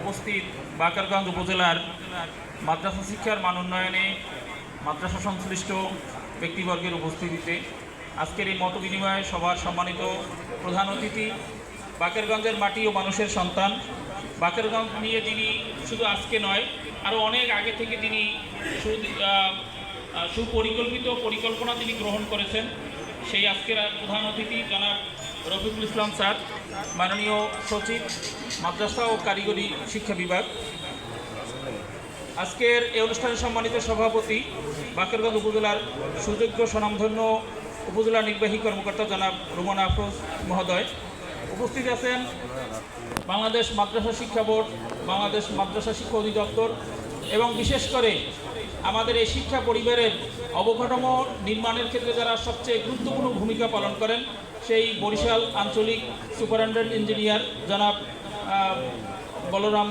উপস্থিত বাকারগঞ্জ উপজেলার মাদ্রাসা শিক্ষার মান উন্নয়নে মাদ্রাসা সংশ্লিষ্ট ব্যক্তিবর্গের উপস্থিতিতে আজকের এই মত বিনিময়ে সবার সম্মানিত প্রধান অতিথি, বাকেরগঞ্জের মাটি ও মানুষের সন্তান। বাকেরগঞ্জ নিয়ে যিনি শুধু আজকে নয় আরও অনেক আগে থেকে তিনি সুপরিকল্পিত পরিকল্পনা তিনি গ্রহণ করেছেন। সেই আজকের প্রধান অতিথি জনাব রফিকুল ইসলাম স্যার, মাননীয় সচিব, মাদ্রাসা ও কারিগরি শিক্ষা বিভাগ। আজকের এই অনুষ্ঠানে সম্মানিত সভাপতি বাকেরগঞ্জ উপজেলার সুযোগ্য স্বনামধন্য উপজেলা নির্বাহী কর্মকর্তা জনাব রুমন আফরোজ মহোদয়। উপস্থিত আছেন বাংলাদেশ মাদ্রাসা শিক্ষা বোর্ড, বাংলাদেশ মাদ্রাসা শিক্ষা অধিদপ্তর এবং বিশেষ করে আমাদের এই শিক্ষা পরিবারের অবকাঠামো নির্মাণের ক্ষেত্রে যারা সবচেয়ে গুরুত্বপূর্ণ ভূমিকা পালন করেন সেই বরিশাল আঞ্চলিক সুপারিনটেন্ডেন্ট ইঞ্জিনিয়ার জনাব বলরাম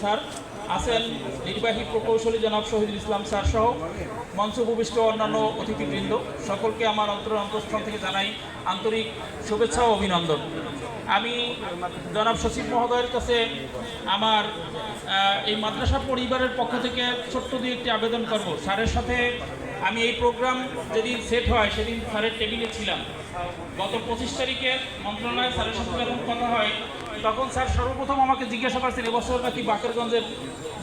স্যার, আছেন নির্বাহী প্রকৌশলী জনাব শহীদুল ইসলাম স্যার সহ মঞ্চ উপবিষ্ট অন্যান্য অতিথিবৃন্দ। সকলকে আমার অন্তর অন্তঃস্থল থেকে জানাই আন্তরিক শুভেচ্ছা ও অভিনন্দন। আমি জনাব সচিব মহোদয়ের কাছে আমার এই মাদ্রাসা পরিবারের পক্ষ থেকে ছোট্ট দিয়ে একটি আবেদন করব। স্যারের সাথে আমি এই প্রোগ্রাম যেদিন সেট হয়, সেদিন স্যারের টেবিলে ছিলাম। গত পঁচিশ তারিখে মন্ত্রণালয় স্যারের সাথে যখন কথা হয়, তখন স্যার সর্বপ্রথম আমাকে জিজ্ঞাসা করছেন এবছর নাকি বাকেরগঞ্জের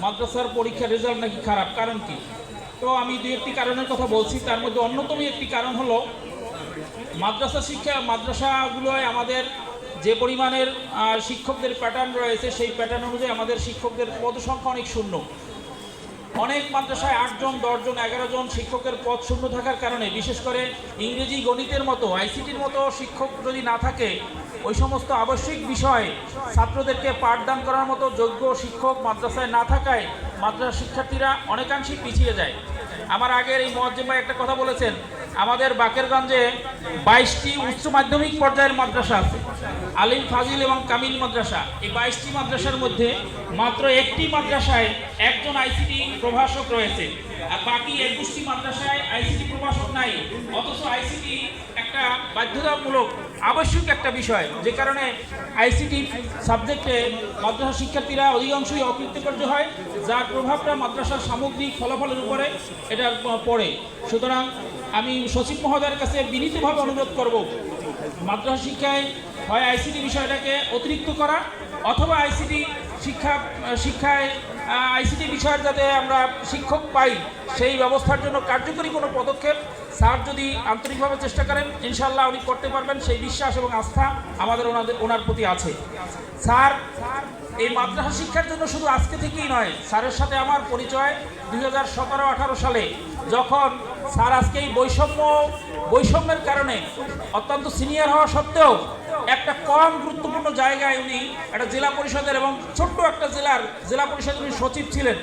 মাদ্রাসার পরীক্ষার রেজাল্ট নাকি খারাপ? কারণ কি? তো আমি দু একটি কারণের কথা বলছি। তার মধ্যে অন্যতম একটি কারণ হলো, মাদ্রাসা শিক্ষা, মাদ্রাসাগুলোয় আমাদের যে পরিমাণের শিক্ষকদের প্যাটার্ন রয়েছে, সেই প্যাটার্ন অনুযায়ী আমাদের শিক্ষকদের পদ সংখ্যা অনেক শূন্য। অনেক মাদ্রাসায় আটজন, দশজন এগারো জন শিক্ষকের পদ শূন্য থাকার কারণে, বিশেষ করে ইংরেজি গণিতের মতো, আইসিটির মতো শিক্ষক যদি না থাকে, ওই সমস্ত আবশ্যিক বিষয়ে ছাত্রদেরকে পাঠদান করার মতো যোগ্য শিক্ষক মাদ্রাসায় না থাকায় মাদ্রাসা শিক্ষার্থীরা অনেকাংশেই পিছিয়ে যায়। আমার আগের এই মজ্জেম ভাই একটা কথা বলেছেন আমাদের বাকেরগঞ্জে বাইশটি উচ্চ মাধ্যমিক পর্যায়ের মাদ্রাসা আছে। আলিম ফাজিল এবং কামিল মাদ্রাসা। এই বাইশটি মাদ্রাসার মধ্যে মাত্র একটি মাদ্রাসায় একজন আইসিটি প্রভাষক রয়েছে। আর বাকি একুশটি মাদ্রাসায় আইসিটি প্রভাষক নাই। অথচ আইসিটি একটা বাধ্যতামূলক, আবশ্যক একটা বিষয়। যে কারণে আইসিটি সাবজেক্টে মাদ্রাসা শিক্ষার্থীরা অধিকাংশই অকৃতকার্য হয়, যার প্রভাবটা মাদ্রাসার সামগ্রিক ফলাফলের উপরে এটা পড়ে। সুতরাং আমি সচিব মহোদয়ের কাছে বিনীতভাবে অনুরোধ করব, মাদ্রাসা শিক্ষায় হয় আইসিটি বিষয়টাকে অতিরিক্ত করা, অথবা আইসিটি শিক্ষা, শিক্ষায় আইসিটি বিষয়ের যাতে আমরা শিক্ষক পাই, সেই ব্যবস্থার জন্য কার্যকরী কোনো পদক্ষেপ স্যার যদি আন্তরিকভাবে চেষ্টা করেন ইনশাল্লাহ উনি করতে পারবেন। সেই বিশ্বাস এবং আস্থা আমাদের ওনাদের, ওনার প্রতি আছে। স্যার, এই মাদ্রাসা শিক্ষার জন্য শুধু আজকে থেকেই নয়, স্যারের সাথে আমার পরিচয় দুই হাজার সতেরো আঠারো সালে, যখন স্যার আজকে এই বৈষম্য, বৈষম্যের কারণে অত্যন্ত সিনিয়র হওয়া সত্ত্বেও একটা কম গুরুত্বপূর্ণ জায়গায় উনি একটা জেলা পরিষদের এবং ছোট্ট একটা জেলার জেলা পরিষদের উনি সচিব ছিলেন।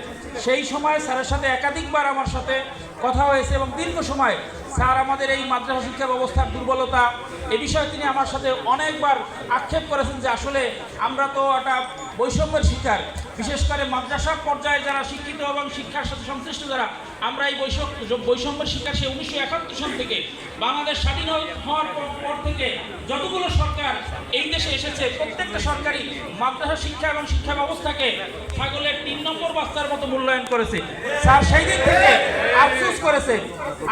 সেই সময় স্যারের সাথে একাধিকবার আমার সাথে কথা হয়েছে এবং দীর্ঘ সময় স্যার, আমাদের এই মাদ্রাসা শিক্ষা ব্যবস্থার দুর্বলতা, এ বিষয়ে তিনি আমার সাথে অনেকবার আক্ষেপ করেছেন যে আসলে আমরা তো একটা বৈষম্যের শিকার। বিশেষ করে মাদ্রাসা পর্যায়ে যারা শিক্ষিত এবং শিক্ষার সাথে সংশ্লিষ্ট যারা, আমরা এই বৈষম্য, বৈষম্যের শিকার সে উনিশশো একাত্তর সাল থেকে, বাংলাদেশ স্বাধীন হওয়ার পর থেকে যতগুলো সরকার এই দেশে এসেছে, প্রত্যেকটা সরকারি মাদ্রাসা শিক্ষা এবং শিক্ষা ব্যবস্থাকে ছাগলের তিন নম্বর বাস্তার মতো মূল্যায়ন করেছে। স্যার, সেই দিক থেকে আফসোস করেছে।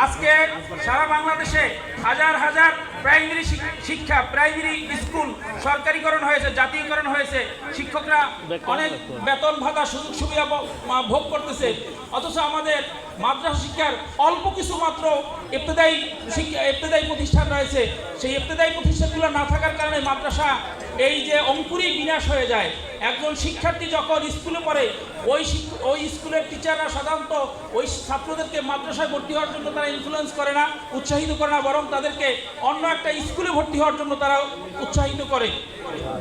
আজকে সারা বাংলাদেশে হাজার হাজার প্রাইমারি শিক্ষা প্রাইমারি স্কুল সরকারিকরণ হয়েছে জাতীয়করণ হয়েছে। শিক্ষকরা অনেক বেতন ভাতা সুযোগ সুবিধা ভোগ করতেছে। অথচ আমাদের মাদ্রাসা শিক্ষার অল্প কিছু মাত্র ইবতদায়ী শিক্ষা ইবতদায়ী প্রতিষ্ঠান রয়েছে। সেই ইবতদায়ী প্রতিষ্ঠানগুলো না থাকার কারণে মাদ্রাসা এই যে অঙ্কুরেই বিনাশ হয়ে যায়, একজন শিক্ষার্থী যখন স্কুলে পড়ে, ওই ওই স্কুলের টিচাররা সাধারণত ওই ছাত্রদেরকে মাদ্রাসায় ভর্তি হওয়ার জন্য তারা ইনফ্লুয়েন্স করে না, উৎসাহিত করে না, বরং তাদেরকে অন্য একটা স্কুলে ভর্তি হওয়ার জন্য তারা উৎসাহিত করে।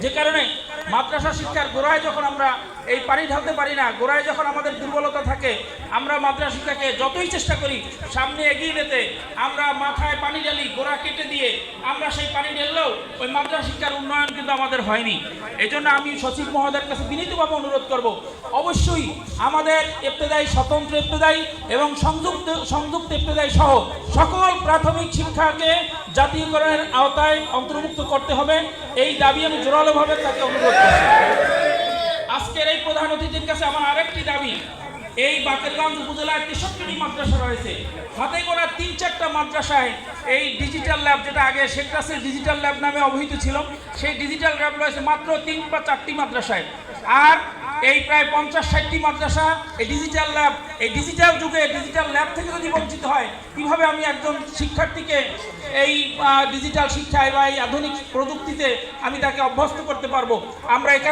যে কারণে মাদ্রাসা শিক্ষার গোড়ায় যখন আমরা এই পানি ঢালতে পারি না, গোড়ায় যখন আমাদের দুর্বলতা থাকে, আমরা মাদ্রাসা শিক্ষাকে যতই চেষ্টা করি, সামনে এগিয়ে যেতে, আমরা মাথায় পানি ঢালি, গোড়া কেটে দিয়ে আমরা সেই পানি ঢেললেও ওই মাদ্রাসা শিক্ষার উন্নয়ন কিন্তু আমাদের হয়নি। এই জন্য আমি সচিব মহোদয়ের কাছে বিনীতভাবে অনুরোধ করব, অবশ্যই আমাদের ইবতেদায়ী, স্বতন্ত্র ইবতেদায়ী এবং সংযুক্ত সংযুক্ত ইবতেদায়ী সহ সকল প্রাথমিক শিক্ষাকে জাতীয়করণের আওতায় অন্তর্ভুক্ত করতে হবে। এই দাবি আমি জোরালোভাবে তাকে অনুরোধ করছি। আজকের এই প্রধান অতিথির কাছে আমার আরেকটি দাবি এই বাকেরগঞ্জ উপজেলায় তেষট্টিটি মাদ্রাসা রয়েছে। হাতে গোনা তিন চারটা মাদ্রাসায় এই ডিজিটাল ল্যাব যেটা আগে শেখ ডিজিটাল ল্যাব নামে অবহিত ছিল, সেই ডিজিটাল ল্যাব রয়েছে মাত্র তিন বা চারটি মাদ্রাসায়। আর এই প্রায় পঞ্চাশ ষাটটি মাদ্রাসা এই ডিজিটাল ল্যাব এই ডিজিটাল যুগে ডিজিটাল ল্যাব থেকে যদি বঞ্চিত হয়, কীভাবে আমি একজন শিক্ষার্থীকে এই ডিজিটাল শিক্ষায় বা এই আধুনিক প্রযুক্তিতে আমি তাকে অভ্যস্ত করতে পারব? আমরা এখানে